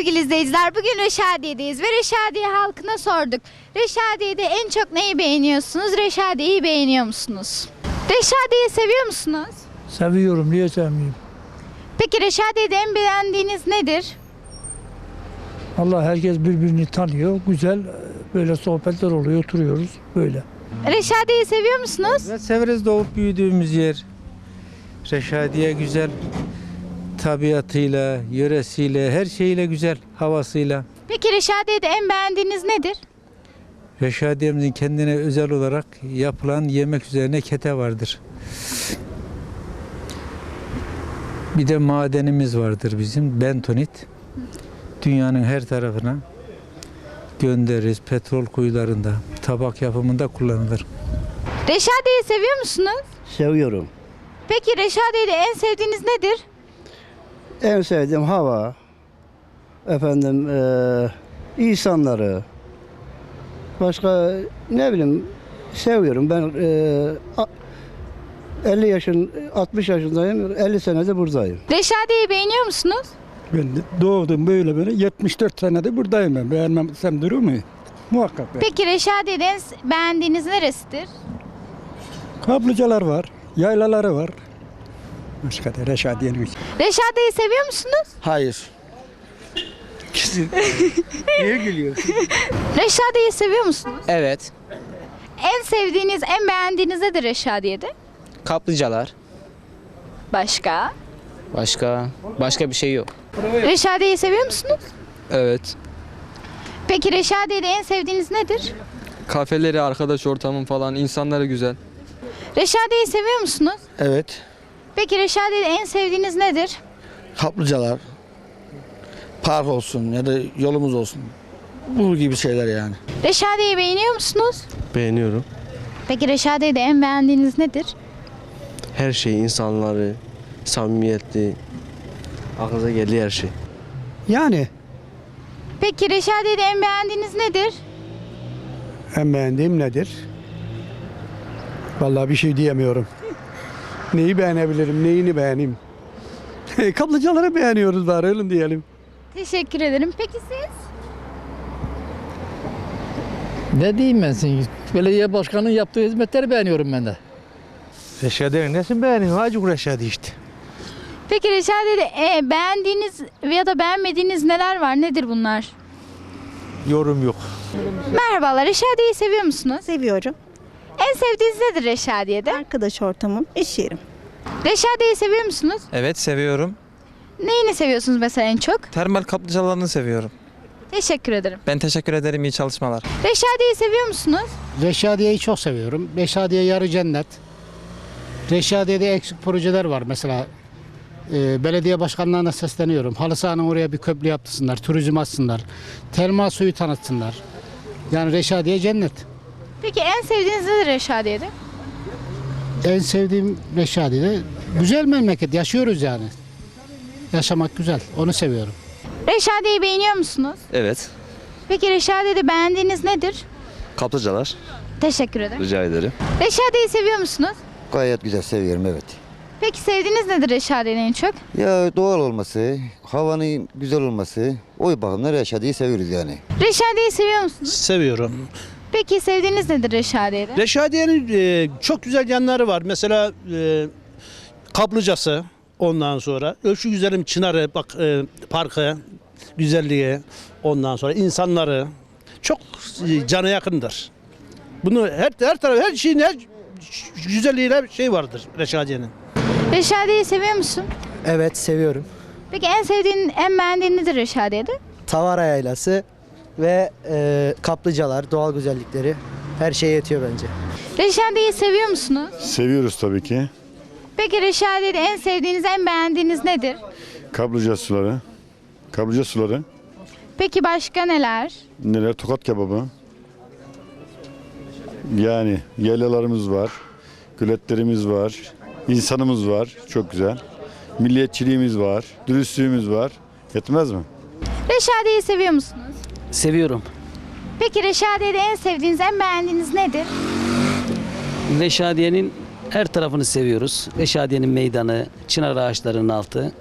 Sevgili izleyiciler bugün Reşadiye'deyiz ve Reşadiye halkına sorduk. Reşadiye'de en çok neyi beğeniyorsunuz? Reşadiye'yi beğeniyor musunuz? Reşadiye'yi seviyor musunuz? Seviyorum, niye sevmeyeyim? Peki Reşadiye'de en beğendiğiniz nedir? Allah herkes birbirini tanıyor. Güzel böyle sohbetler oluyor, oturuyoruz böyle. Reşadiye'yi seviyor musunuz? Evet, severiz doğup büyüdüğümüz yer. Reşadiye güzel. Tabiatıyla, yöresiyle, her şeyiyle güzel. Havasıyla. Peki Reşadiye'de en beğendiğiniz nedir? Reşadiyemizin kendine özel olarak yapılan yemek üzerine kete vardır. Bir de madenimiz vardır bizim, bentonit. Dünyanın her tarafına göndeririz. Petrol kuyularında, tabak yapımında kullanılır. Reşadiye'yi seviyor musunuz? Seviyorum. Peki Reşadiye'de en sevdiğiniz nedir? En sevdiğim hava, efendim eee insanları, başka ne bileyim seviyorum. Ben eee, a- 50 yaşın, 60 yaşındayım, 50 senedir buradayım. Reşadiye'yi beğeniyor musunuz? Ben de doğdum böyle böyle 74 senedir buradayım ben. Beğenmem durur mu? Muhakkak ben. Peki Reşadiye'de en beğendiğiniz neresidir? Kaplıcalar var, yaylaları var. Başka da Reşadiye'nin için. Reşadiye'yi seviyor musunuz? Hayır. Niye gülüyor? Reşadiye'yi seviyor musunuz? Evet. En sevdiğiniz, en beğendiğiniz nedir Reşadiye'de? Kaplıcalar. Başka? Başka başka bir şey yok. Reşadiye'yi seviyor musunuz? Evet. Peki Reşadiye'de en sevdiğiniz nedir? Kafeleri, arkadaş ortamın falan, insanları güzel. Reşadiye'yi seviyor musunuz? Evet. Peki Reşadiye'de en sevdiğiniz nedir? Kaplıcalar, park olsun ya da yolumuz olsun. Bu gibi şeyler yani. Reşadiye'yi beğeniyor musunuz? Beğeniyorum. Peki Reşadiye'de en beğendiğiniz nedir? Her şey, insanları, samimiyetli, aklınıza geldiği her şey. Yani Peki Reşadiye'de en beğendiğiniz nedir? en beğendiğim nedir? Vallahi bir şey diyemiyorum. Neyi beğenebilirim, neyini beğeneyim? Kaplıcaları beğeniyoruz bari öyle diyelim. Teşekkür ederim. Peki siz? Ne diyeyim ben sana? Belediye başkanının yaptığı hizmetleri beğeniyorum ben de. Reşadiye'nin nesini beğeniyorsun? Hacı Reşadi işte. Peki Reşadiye'de e, beğendiğiniz ya da beğenmediğiniz neler var? Nedir bunlar? Yorum yok. Merhabalar. Reşadiye'yi seviyor musunuz? Seviyorum. En sevdiğiniz nedir Reşadiye'de? Arkadaş ortamım, iş yerim. Reşadiye'yi seviyor musunuz? Evet seviyorum. Neyini seviyorsunuz mesela en çok? Termal kaplıcalarını seviyorum. Teşekkür ederim. Ben teşekkür ederim. iyi çalışmalar. Reşadiye'yi seviyor musunuz? Reşadiye'yi çok seviyorum. Reşadiye yarı cennet. Reşadiye'de eksik projeler var mesela. e, belediye başkanlarına sesleniyorum. Halı sahanın oraya bir köprü yaptırsınlar, turizm açsınlar, termal suyu tanıtsınlar. Yani Reşadiye cennet. Peki en sevdiğiniz nedir Reşadiye'de? En sevdiğim Reşadiye'de güzel memleket, yaşıyoruz yani. Yaşamak güzel, onu seviyorum. Reşadiye'yi beğeniyor musunuz? Evet. Peki Reşadiye'de beğendiğiniz nedir? Kaplıcalar. Teşekkür ederim. Rica ederim. Reşadiye'yi seviyor musunuz? Gayet güzel seviyorum evet. Peki sevdiğiniz nedir Reşadiye'nin en çok? Ya doğal olması, havanın güzel olması, o bakımdan Reşadiye'yi seviyoruz yani. Reşadiye'yi seviyor musunuz? Seviyorum. Peki sevdiğiniz nedir Reşadiye'de? Reşadiye'nin e, çok güzel yanları var. Mesela e, kaplıcası ondan sonra. Ölçü güzelim Çınarı bak e, parkı güzelliği ondan sonra insanları çok e, cana yakındır. Bunu her her taraf her şeyin her güzelliğiyle şey vardır Reşadiye'nin. Reşadiye'yi seviyor musun? Evet seviyorum. Peki en sevdiğin, en beğendiğin nedir Reşadiye'de? Tavara yaylası ve e, kaplıcalar, doğal güzellikleri her şey yetiyor bence. Reşadiye'yi seviyor musunuz? Seviyoruz tabii ki. Peki Reşadiye'de en sevdiğiniz, en beğendiğiniz nedir? Kaplıca suları. Kaplıca suları. Peki başka neler? Neler? Tokat kebabı. Yani yaylalarımız var. Göletlerimiz var. insanımız var. Çok güzel. Milliyetçiliğimiz var. Dürüstlüğümüz var. Yetmez mi? Reşadiye'yi seviyor musunuz? Seviyorum. Peki Reşadiye'de en sevdiğiniz, en beğendiğiniz nedir? Reşadiye'nin her tarafını seviyoruz. Reşadiye'nin meydanı, çınar ağaçlarının altı.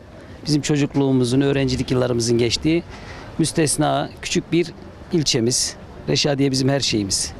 Bizim çocukluğumuzun, öğrencilik yıllarımızın geçtiği müstesna küçük bir ilçemiz. Reşadiye bizim her şeyimiz.